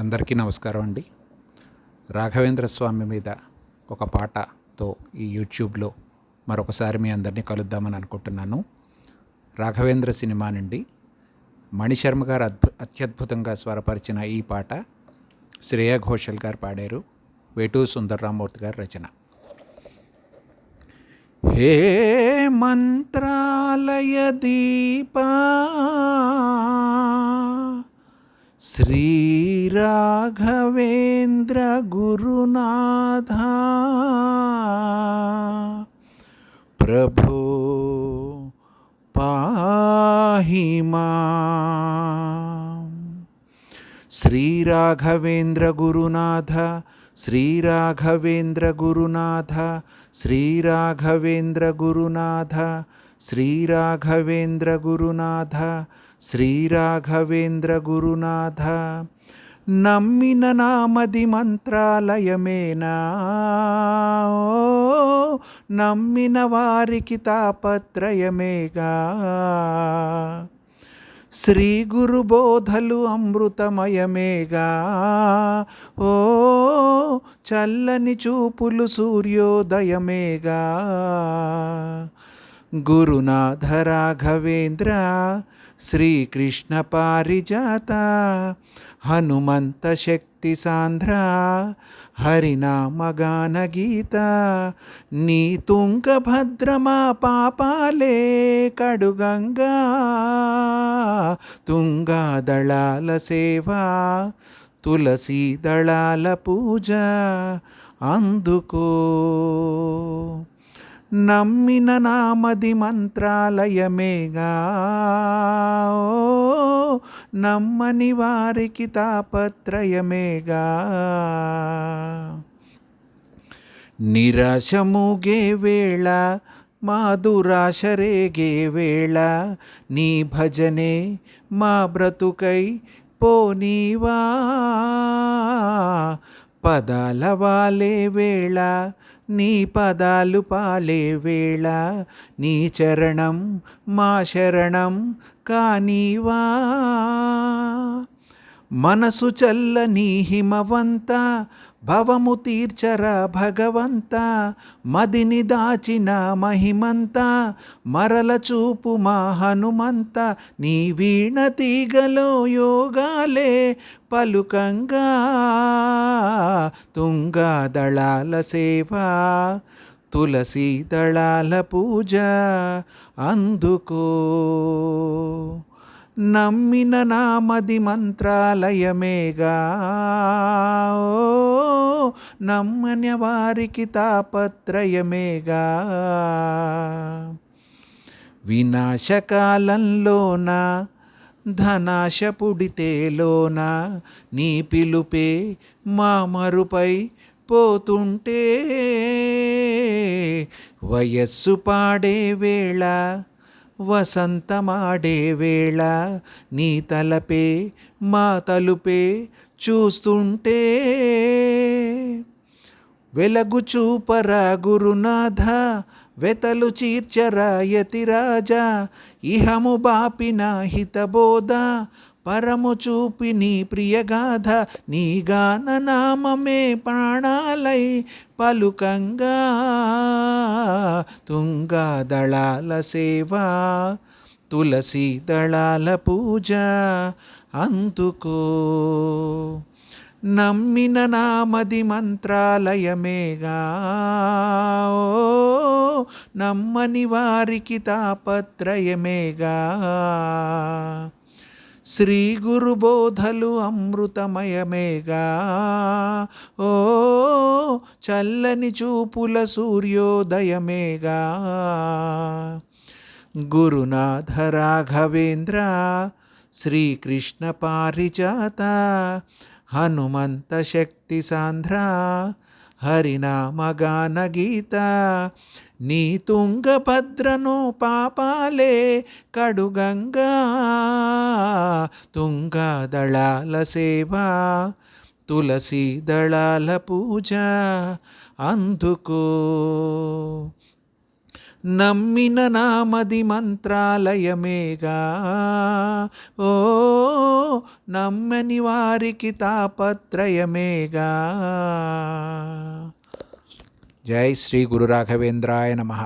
అందరికీ నమస్కారం అండి. రాఘవేంద్ర స్వామి మీద ఒక పాటతో ఈ యూట్యూబ్లో మరొకసారి మీ అందరినీ కలుద్దామని అనుకుంటున్నాను. రాఘవేంద్ర సినిమా నుండి మణిశర్మ గారు అద్భు అత్యద్భుతంగా స్వరపరిచిన ఈ పాట శ్రేయ ఘోషల్ గారు పాడారు. వేటూ సుందర్రామూర్తి గారి రచన. హే మంత్రాలయ దీపా శ్రీరాఘవేంద్ర గురునాథ ప్రభో పాహి శ్రీరాఘవేంద్ర గురునాథ శ్రీరాఘవేంద్ర గురునాథ శ్రీరాఘవేంద్ర గురునాథ శ్రీరాఘవేంద్ర గురునాథ శ్రీరాఘవేంద్ర గురునాథ నమ్మిన నామది మంత్రాలయమేనా? నమ్మిన వారికి తాపత్రయమేగా? శ్రీ గురు బోధలు అమృతమయమేగా? ఓ చల్లని చూపులు సూర్యోదయమేగా? గురునాథ రాఘవేంద్ర శ్రీకృష్ణ పారిజాత హనుమంత శక్తి సాంధ్ర హరినామగాన గీత నీ తుంగభద్రమా పాపాలే కడుగంగా తుంగ దళాల సేవ తులసీ దళాల పూజ అందుకో. నమ్మిన నామది మంత్రాలయమేగా. నమ్మని వారికి తాపత్రయమేగా. నిరాశముగే వేళ మా దురాశరేగే వేళ నీ భజనే మా బ్రతుకై పోనీవా. పదాల వాలే వేళ నీ పదాలు పాలే వేళ నీ చరణం మా శరణం కానీవా. మనసు చల్ల నీ హిమవంత భవము తీర్చరా భగవంత మదిని దాచిన మహిమంత మరల చూపు మా హనుమంత. నీ వీణ తీగలో యోగాలే పలుకంగా తుంగా దళాల సేవ తులసీ దళాల పూజ అందుకో. నమ్మిన నామది మంత్రాలయమేగా. ఓ, నమ్మని వారికి తాపత్రయమేగా. వినాశకాలంలోన ధనాశ పుడితేలోన నీ పిలుపే మా మరుపై పోతుంటే వయస్సు పాడే వేళ వసంతమాడే వేళ నీ తలపే మా తలుపే చూస్తుంటే. వెలగు చూపరా గురునాథ వెతలు చీర్చరా యతిరాజా ఇహము బాపిన హితబోధ పరము చూపి నీ ప్రియగాథ నీ గాన నామమే ప్రాణాలై పలుకంగా. తుంగా దళాల సేవ తులసి దళాల పూజ అందుకో నమ్మిన నామది మంత్రాలయమేగా ఓ, నమ్మని వారికి తాపత్రయమేగా శ్రీ గురు బోధలు అమృతమయమేగా. ఓ చల్లని చూపుల సూర్యోదయమేగా. గురునాథ రాఘవేంద్ర శ్రీకృష్ణ పారిజాత హనుమంత శక్తి సాంద్ర హరినామగాన గీత నీ తుంగభద్రను పాపాలే కడుగంగా. తుంగదళాల సేవ తులసి దళాల పూజ అందుకో. నమ్మిన నామది మంత్రాలయమేగా. ఓ నమ్మని వారికి తాపత్రయమేగా. జై శ్రీ గురు రాఘవేంద్రాయ నమః